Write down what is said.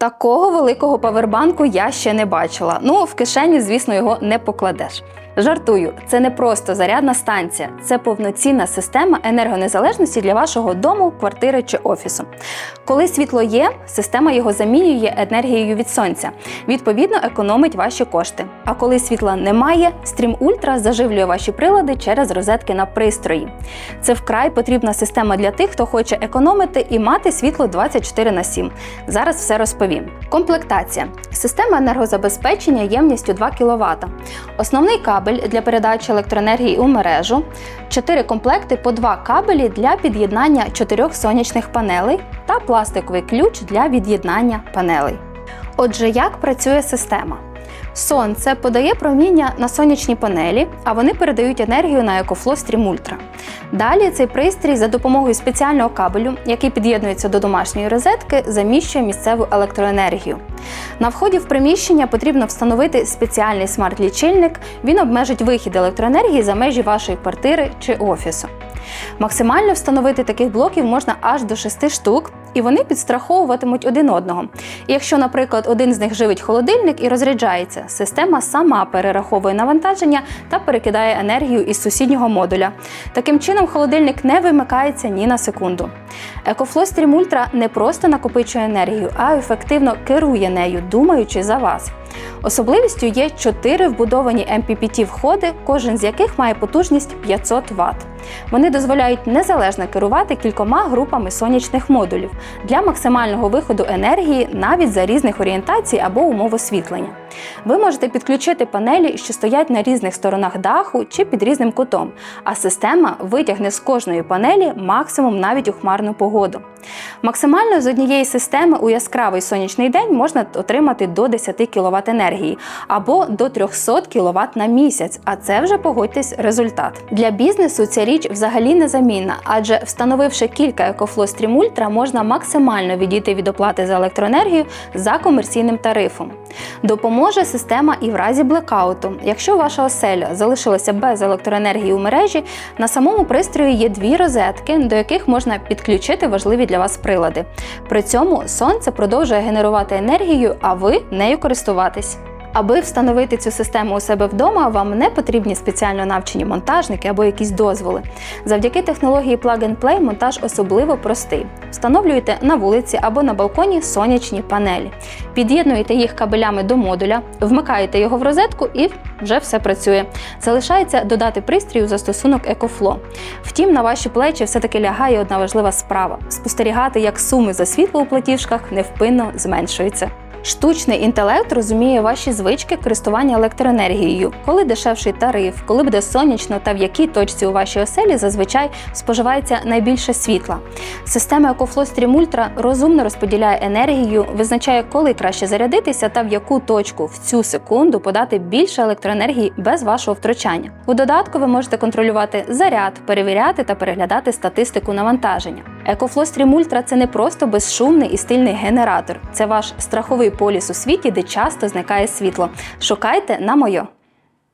Такого великого павербанку я ще не бачила. Ну, в кишені, звісно, його не покладеш. Жартую, це не просто зарядна станція, це повноцінна система енергонезалежності для вашого дому, квартири чи офісу. Коли світло є, система його замінює енергією від сонця, відповідно, економить ваші кошти. А коли світла немає, стрім Ультра заживлює ваші прилади через розетки на пристрої. Це вкрай потрібна система для тих, хто хоче економити і мати світло 24 на 7. Зараз все розповім. Комплектація. Система енергозабезпечення ємністю 2 кВт. Основний кабель для передачі електроенергії у мережу, 4 комплекти по 2 кабелі для під'єднання 4 сонячних панелей та пластиковий ключ для від'єднання панелей. Отже, як працює система? Сонце подає проміння на сонячні панелі, а вони передають енергію на EcoFlow Stream. Далі цей пристрій за допомогою спеціального кабелю, який під'єднується до домашньої розетки, заміщує місцеву електроенергію. На вході в приміщення потрібно встановити спеціальний смарт-лічильник. Він обмежить вихід електроенергії за межі вашої квартири чи офісу. Максимально встановити таких блоків можна аж до 6 штук, і вони підстраховуватимуть один одного. І якщо, наприклад, один з них живить холодильник і розряджається, система сама перераховує навантаження та перекидає енергію із сусіднього модуля. Таким чином, холодильник не вимикається ні на секунду. EcoFlow Stream Ultra не просто накопичує енергію, а ефективно керує нею, думаючи за вас. Особливістю є 4 вбудовані MPPT входи, кожен з яких має потужність 500 Вт. Вони дозволяють незалежно керувати кількома групами сонячних модулів для максимального виходу енергії навіть за різних орієнтацій або умов освітлення. Ви можете підключити панелі, що стоять на різних сторонах даху чи під різним кутом, а система витягне з кожної панелі максимум навіть у хмарну погоду. Максимально з однієї системи у яскравий сонячний день можна отримати до 10 кВт енергії або до 300 кВт на місяць, а це вже погодьтесь результат. Для бізнесу ця річ взагалі незамінна, адже встановивши кілька Stream Ultra, можна максимально відійти від оплати за електроенергію за комерційним тарифом. Допоможе система і в разі блекауту. Якщо ваша оселя залишилася без електроенергії у мережі, на самому пристрої є дві розетки, до яких можна підключити важливі для вас прилади. При цьому сонце продовжує генерувати енергію, а ви нею користуватись. Аби встановити цю систему у себе вдома, вам не потрібні спеціально навчені монтажники або якісь дозволи. Завдяки технології Plug and Play монтаж особливо простий. Встановлюєте на вулиці або на балконі сонячні панелі, під'єднуєте їх кабелями до модуля, вмикаєте його в розетку і вже все працює. Залишається додати пристрій у застосунок EcoFlow. Втім, на ваші плечі все-таки лягає одна важлива справа спостерігати, як суми за світло у платіжках невпинно зменшуються. Штучний інтелект розуміє ваші звички користування електроенергією, коли дешевший тариф, коли буде сонячно та в якій точці у вашій оселі зазвичай споживається найбільше світла. Система EcoFlow Stream Ultra розумно розподіляє енергію, визначає, коли краще зарядитися та в яку точку в цю секунду подати більше електроенергії без вашого втручання. У додатку ви можете контролювати заряд, перевіряти та переглядати статистику навантаження. Stream Ultra – це не просто безшумний і стильний генератор, це ваш страховий поліс у світі, де часто зникає світло. Шукайте на моє.